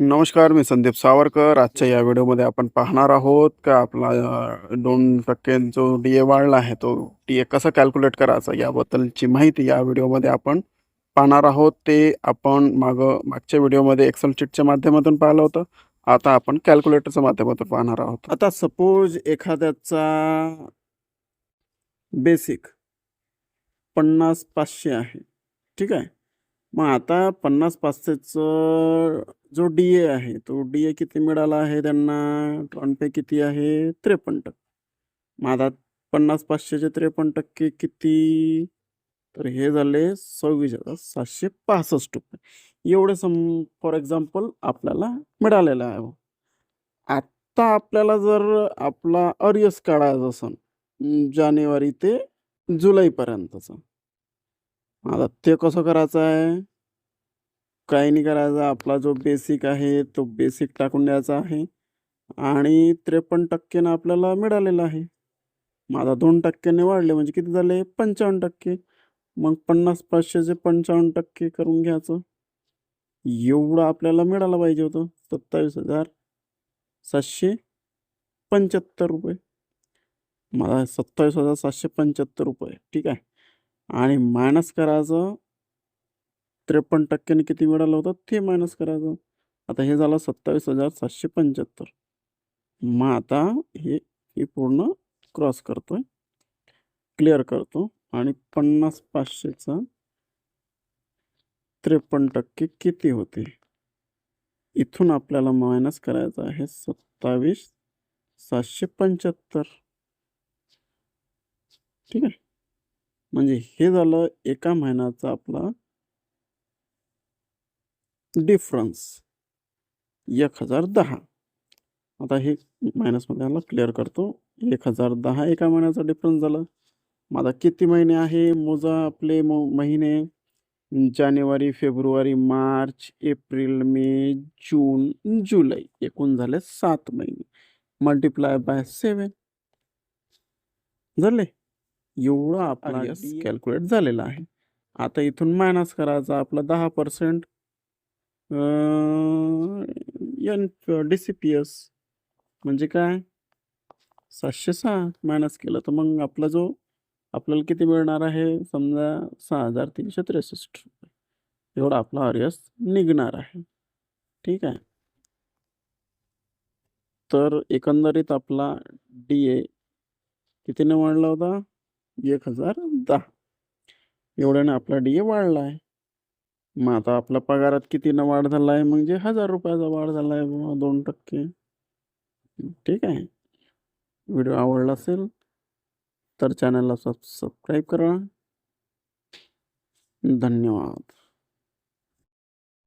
नमस्कार मी संदीप सावरकर. आजच्या या व्हिडिओमध्ये आपण पाहणार आहोत का आपला दोन टक्के जो डी ए वाढला आहे तो डी ए कसा कॅल्क्युलेट करायचा याबद्दलची माहिती या व्हिडिओमध्ये आपण पाहणार आहोत. ते आपण माग मागच्या व्हिडिओमध्ये एक्सेल शीटच्या माध्यमातून पाहिलं होतं. आता आपण कॅल्क्युलेटरच्या माध्यमातून पाहणार आहोत. आता सपोज एखाद्याचा बेसिक पन्नास पाचशे आहे. ठीक आहे? मग आता पन्नास पाचशेचं जो डी ए आहे तो डी ए किती मिळाला आहे? त्यांना टॉन पे किती आहे? त्रेपन्न टक्के. माझा पन्नास पाचशेचे त्रेपन्न टक्के किती? तर हे झाले सव्वीस हजार सातशे पासष्ट रुपये. एवढे सम फॉर एक्झाम्पल आपल्याला मिळालेलं आहे आत्ता आपल्याला जर आपला अरियस काढायचा असेल जानेवारी ते जुलैपर्यंतचा आता ते कसं करायचं आहे? काही नाही करायचा. आपला जो बेसिक आहे तो बेसिक टाकून द्यायचा आहे. आणि त्रेपन्न टक्क्यानं आपल्याला मिळालेला आहे. माझा दोन टक्क्याने वाढले म्हणजे किती झाले? पंचावन्न टक्के. मग पन्नास पाचशेचे पंचावन्न टक्के करून घ्यायचं. एवढं आपल्याला मिळालं पाहिजे होतं. सत्तावीस हजार सातशे पंच्याहत्तर रुपये. मला सत्तावीस हजार सातशे पंच्याहत्तर रुपये. ठीक आहे. आणि मायनस करायचं त्रेपन्न टक्क्याने किती मिळालं होतं? ते मायनस करायचं. आता हे झालं सत्तावीस हजार सातशे पंच्याहत्तर. मग आता हे हे पूर्ण क्रॉस करतोय. क्लिअर करतो. आणि पन्नास पाचशेचा त्रेपन्न टक्के किती होते इथून आपल्याला मायनस करायचं आहे सत्तावीस सातशे पंच्याहत्तर. ठीक आहे? म्हणजे हे झालं एका महिन्याचा आपला डिफरन्स एक हजार दहा. आता हे मायनसमध्ये आलं क्लिअर करतो. एक हजार दहा एका महिन्याचा डिफरन्स झाला. आता किती महिने आहे? मोजा आपले मो महिने. जानेवारी फेब्रुवारी मार्च एप्रिल मे जून जुलै. एकूण झाले सात महिने. मल्टिप्लाय बाय सेवन झाले? एवढं आपला कॅल्क्युलेट झालेला आहे. आता इथून मायनस करायचा आपला दहा percent N D C P S म्हणजे काय? सातशे सहा मायनस केलं तर मग आपला जो आपल्याला किती मिळणार आहे? समजा सहा हजार तीनशे त्रेसष्ट रुपये. एवढा आपला आर्यस निघणार आहे. ठीक आहे? तर एकंदरीत आपला डी ए कितीने वाढला होता? एक हजार दहा. एवढ्याने आपला डी ए वाढला आहे. मग आता आपल्या पगारात कितीनं वाढ झाला आहे म्हणजे हजार रुपयाचा वाढ झाला आहे बाबा दोन टक्के. ठीक आहे. व्हिडिओ आवडला असेल तर चॅनलला सब सबस्क्राईब करा. धन्यवाद.